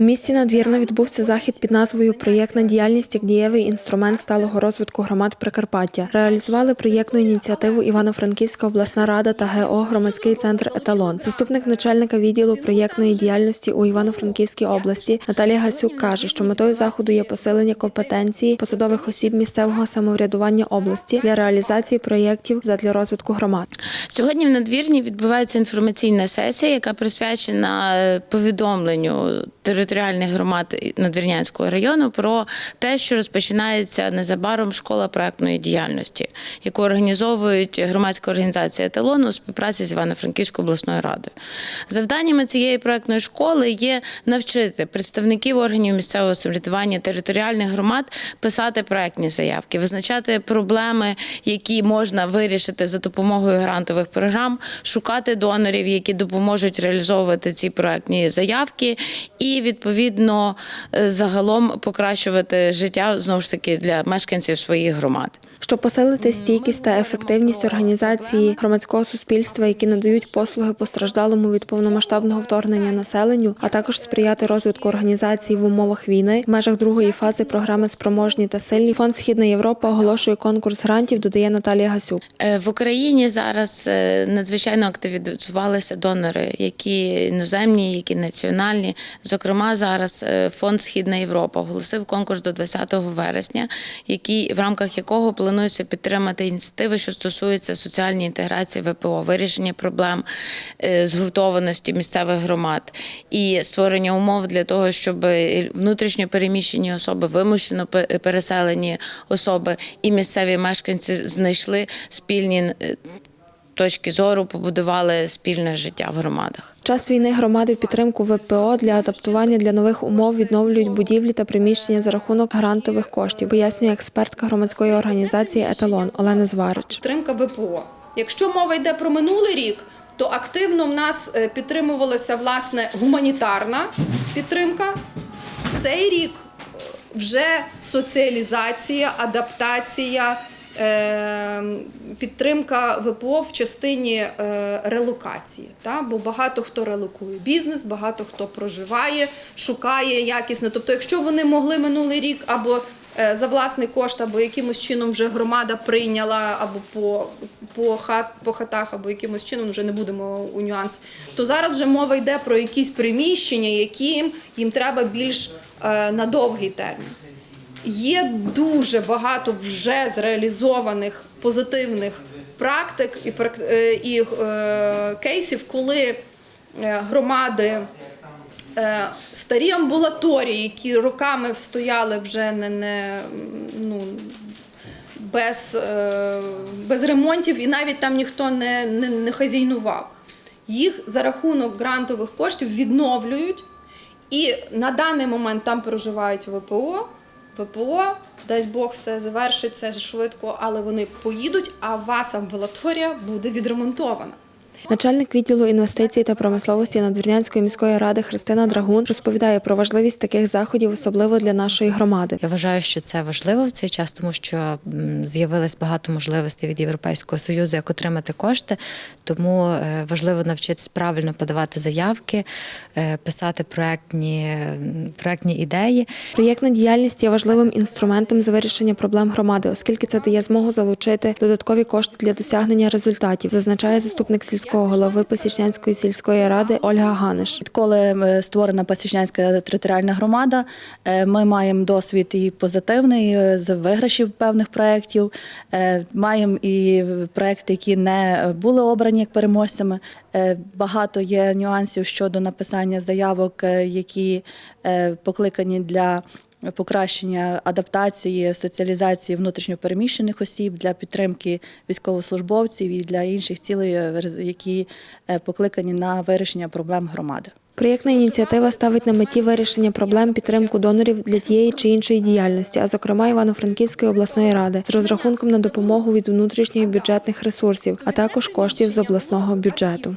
У місті надвірна відбувся захід під назвою Проєктна діяльність як дієвий інструмент сталого розвитку громад Прикарпаття. Реалізували проєктну ініціативу Івано-Франківська обласна рада та ГО Громадський центр Еталон. Заступник начальника відділу проєктної діяльності у Івано-Франківській області Наталія Гасюк каже, що метою заходу є посилення компетенції посадових осіб місцевого самоврядування області для реалізації проєктів задля розвитку громад. Сьогодні в надвірні відбувається інформаційна сесія, яка присвячена е, повідомленню територіальних громад Надвірнянського району про те, що розпочинається незабаром школа проектної діяльності, яку організовують громадська організація «Еталон» у співпраці з Івано-Франківською обласною радою. Завданнями цієї проектної школи є навчити представників органів місцевого самоврядування територіальних громад писати проектні заявки, визначати проблеми, які можна вирішити за допомогою грантових програм, шукати донорів, які допоможуть реалізовувати ці проектні заявки, і відповідно е, загалом покращувати життя знову ж таки для мешканців своїх громад. Щоб посилити стійкість та ефективність організації громадського суспільства, які надають послуги постраждалому від повномасштабного вторгнення населенню, а також сприяти розвитку організації в умовах війни в межах другої фази програми Спроможні та сильні фонд Східна Європа оголошує конкурс грантів. Додає Наталія Гасюк. Е, В Україні зараз е, надзвичайно активізувалися донори, які іноземні, які національні. Зокрема, зараз е, фонд Східна Європа оголосив конкурс до 20 вересня, який в рамках якого планується підтримати ініціативи, що стосуються соціальної інтеграції ВПО, вирішення проблем е, згуртованості місцевих громад і створення умов для того, щоб внутрішньо переміщені особи, вимушено пе- переселені особи і місцеві мешканці знайшли спільні е, точки зору, побудували спільне життя в громадах. Час війни громади в підтримку ВПО для адаптування для нових умов відновлюють будівлі та приміщення за рахунок грантових коштів, пояснює експертка громадської організації Еталон Олена Зварич. підтримка ВПО. Якщо мова йде про минулий рік, то активно в нас е, підтримувалася власне гуманітарна підтримка. Цей рік е, вже соціалізація, адаптація, підтримка ВПО в частині е, релокації. Бо багато хто релокує бізнес, багато хто проживає, шукає якісне. Тобто, якщо вони могли минулий рік або е, за власний кошт, або якимось чином вже громада прийняла, або по, по, хат, по хатах, або якимось чином вже не будемо у нюанс, то зараз вже мова йде про якісь приміщення, яким їм треба більш е, на довгий термін. Є дуже багато вже зреалізованих позитивних практик і, е, і е, кейсів, коли е, громади е, старі амбулаторії, які роками стояли вже не, не ну, без, е, без ремонтів, і навіть там ніхто не, не, не хазяйнував. Їх за рахунок грантових коштів відновлюють, і на даний момент там проживають ВПО. ВПО, дасть Бог, все завершиться швидко, але вони поїдуть, а у вас амбулаторія буде відремонтована. Начальник відділу інвестицій та промисловості Надвірнянської міської ради Христина Драгун розповідає про важливість таких заходів, особливо для нашої громади. Я вважаю, що це важливо в цей час, тому що з'явилось багато можливостей від Європейського союзу, як отримати кошти. Тому е, важливо навчитись правильно подавати заявки, е, писати проектні, проектні ідеї. Проєктна діяльність є важливим інструментом з вирішення проблем громади, оскільки це дає змогу залучити додаткові кошти для досягнення результатів, зазначає заступник сільського голови Посічнянської сільської ради Ольга Ганиш. Відколи е, створена Пасічнянська територіальна громада, е, ми маємо досвід і позитивний е, з виграшів певних проєктів. Маємо і проєкти, які не були обрані як переможцями. Багато є нюансів щодо написання заявок, які покликані для. Покращення адаптації, соціалізації внутрішньопереміщених осіб для підтримки військовослужбовців і для інших цілей, які е, покликані на вирішення проблем громади. Проєктна ініціатива ставить на меті вирішення проблем підтримку донорів для тієї чи іншої діяльності, а зокрема Івано-Франківської обласної ради, з розрахунком на допомогу від внутрішніх бюджетних ресурсів, а також коштів з обласного бюджету.